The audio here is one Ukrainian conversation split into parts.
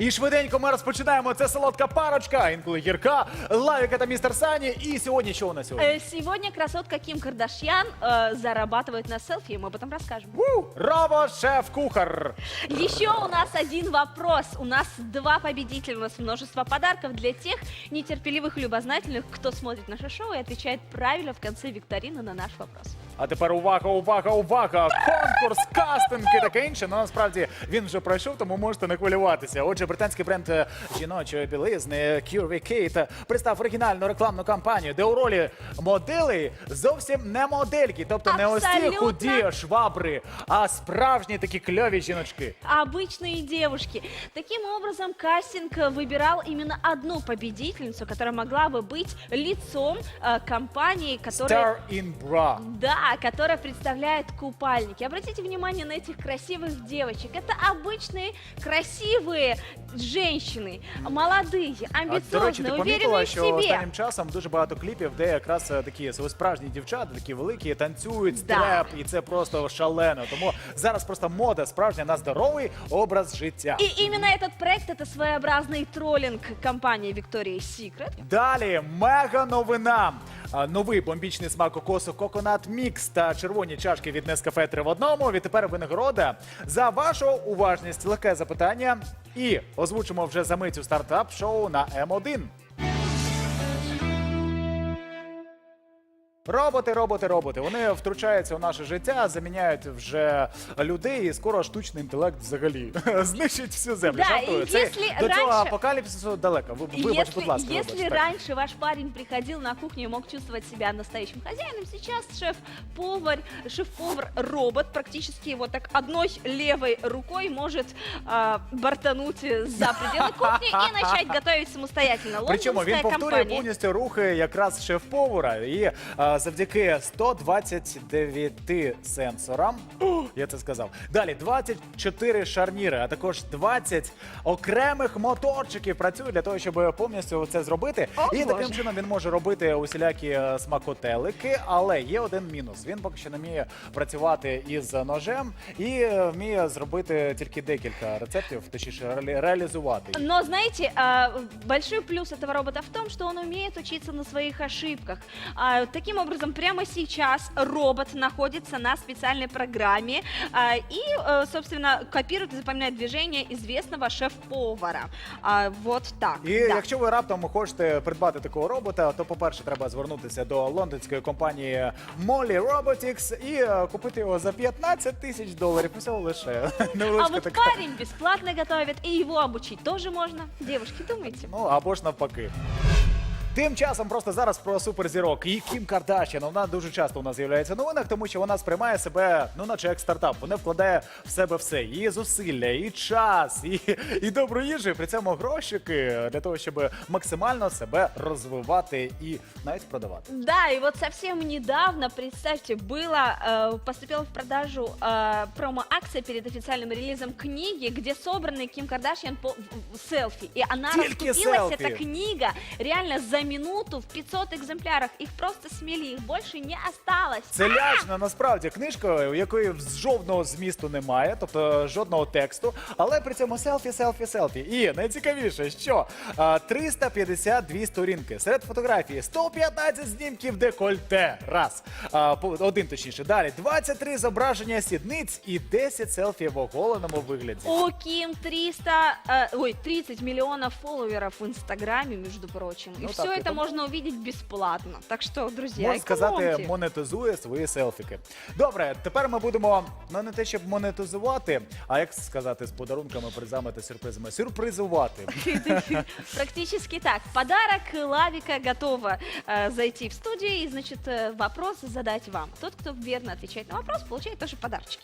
І швиденько ми розпочинаємо. Це солодка парочка, інколи гірка, Лавіка та містер Сані. І сьогодні що у нас сьогодні? Э, Сегодня красотка Ким Кардашьян э, зарабатывает на селфи, и мы об этом расскажем. Ву! Робо шеф-кухар. Еще у нас один вопрос. У нас два победителя, у нас множество подарков для тех нетерпеливых и любознательных, кто смотрит наше шоу и отвечает правильно в конце викторины на наш вопрос. А тепер увага, увага, увага! Конкурс, кастинг і таке інше. Ну насправді він вже пройшов, тому можете не хвилюватися. Отже, британський бренд е, жіночої білизни Curvy Kate представ оригінальну рекламну кампанію, де у ролі моделей зовсім не модельки, тобто не ось ці Абсолютно. худі швабри, а справжні такі кльові жіночки. Обычные девушки. Таким образом, кастинг э, выбирал именно одну победительницу, которая могла бы быть лицом э, компании, которая... Star in Bra. Да, которая представляет купальники. Обратите внимание на этих красивых девочек. Это обычные красивые женщины, молодые, А, до речі, ти амбициозные, помітила, уверенные в що себе. останнім часом дуже багато кліпів, де якраз е, такі справжні дівчата, такі великі, танцюють Да. степ, і це просто шалено. Тому зараз просто мода справжня на здоровий образ життя. И именно этот проект это своеобразный троллинг компании Victoria's Secret. Далі мега новина. Новий бомбічний смак кокосу Coconut Mix та червоні чашки від Nescafe 3 в одному. Відтепер винагорода за вашу уважність. Легке запитання. І озвучимо вже за мить у стартап шоу на М1. Роботи, роботи, роботи. Вони втручаються у наше життя, заміняють вже людей, і скоро штучний інтелект взагалі знищить всю землю. Да, Жартую. Це якщо до цього апокаліпсису далеко. Ви- Вибач, будь ласка, если вибач. Так. раньше ваш парень приходил на кухню и мог чувствовать себя настоящим хозяином, сейчас шеф-повар, шеф-повар робот практически вот так одной левой рукой может а, бортануть за пределы кухни и начать готовить самостоятельно. Причому він Лондонская повторює компания. повністю рухи якраз шеф-повара. І а, завдяки 129 сенсорам, я це сказав. Далі 24 шарніри, а також 20 окремих моторчиків працюють для того, щоб повністю це зробити. О, і таким Боже. чином він може робити усілякі е, смакотелики, але є один мінус. Він поки що не вміє працювати із ножем і е, вміє зробити тільки декілька рецептів, точніше реалі- реалізувати. їх. Но знаете, а, большой плюс этого робота в том, что он умеет учиться на своих ошибках. А, Таким образом, прямо сейчас робот находится на специальной программе а, и, э, собственно, копирует и запоминает движения известного шеф-повара. А, Вот так. І да. якщо ви раптом хочете придбати такого робота, то по-перше, треба звернутися до лондонської компанії Molly Robotics і е, купити його за 15 тисяч доларів. Усього лише А невеличка вот така. парень бесплатно готовит, и его обучить тоже можно. Девушки, думайте. Ну або ж навпаки. Тим часом просто зараз про суперзірок і Кім Кардашян. Вона дуже часто у нас з'являється в новинах, тому що вона сприймає себе, ну наче як стартап. Вона вкладає в себе все: і зусилля, і час, і, і добру їжу, і при цьому грошики для того, щоб максимально себе розвивати і навіть продавати. Да, и вот совсем недавно, представьте, было, э, поступила в продажу э, промо-акция перед официальным релизом книги, где собраны Ким Кардашьян по в- в селфи. И она Только раскупилась, селфи. эта книга, реально за минуту в 500 экземплярах. Их просто смели, их больше не осталось. Це лячно насправді книжка, у якої жодного змісту немає, тобто жодного тексту, але при цьому селфі, селфі, селфі. І найцікавіше, що а, 352 сторінки серед фотографії, 115 знімків декольте. Раз. А, по- один точніше. Далі 23 зображення сідниць і 10 селфі в оголеному вигляді. У Ким 300, э, ой, 30 миллионов фолловеров в Инстаграме, между прочим. И Ну все это это можно увидеть бесплатно. Так что, друзья, Можна сказати, экономьте. монетизує свої селфіки. Добре, тепер ми будемо ну не те, щоб монетизувати, а як сказати з подарунками, призами та сюрпризами. Сюрпризувати. Практически так. Подарок Лавика готова э, зайти в студию и, значит, э, вопрос задать вам. Тот, кто верно отвечает на вопрос, получает тоже подарочки.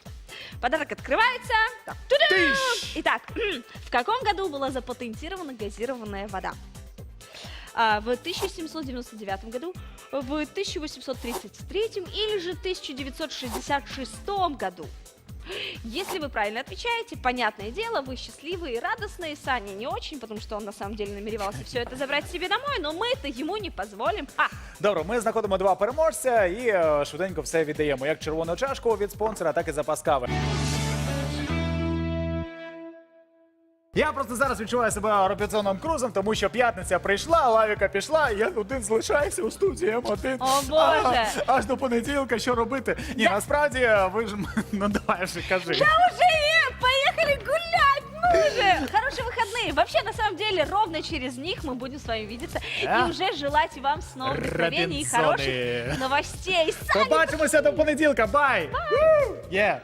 Подарок открывается. Так, тудам! Тыщ! Итак, в каком году была запатентирована газированная вода? А, В 1799 году, в 1833 или же 1966 году? Если вы правильно отвечаете, понятное дело, вы счастливые и радостные. Саня не очень, потому что он на самом деле намеревался все это забрать себе домой, но мы это ему не позволим. А, Добре, ми знаходимо два переможця і е, швиденько все віддаємо. Як червону чашку від спонсора, так і запас кави. Я просто зараз відчуваю себе Робінзоном Крузом, тому що п'ятниця прийшла, лавіка пішла, і я один залишаюся у студії М1. О, Боже! А, аж до понеділка, що робити? Ні, насправді ви ж ну давай же кажи. Да уже, э, поехали гулять, ну же! Хорошие выходные. Вообще, на самом деле, ровно через них мы будем с вами видеться Да? и уже желать вам снова вдохновения и Робинзоны. хороших новостей. Побачимося до понеділка. Бай! Є!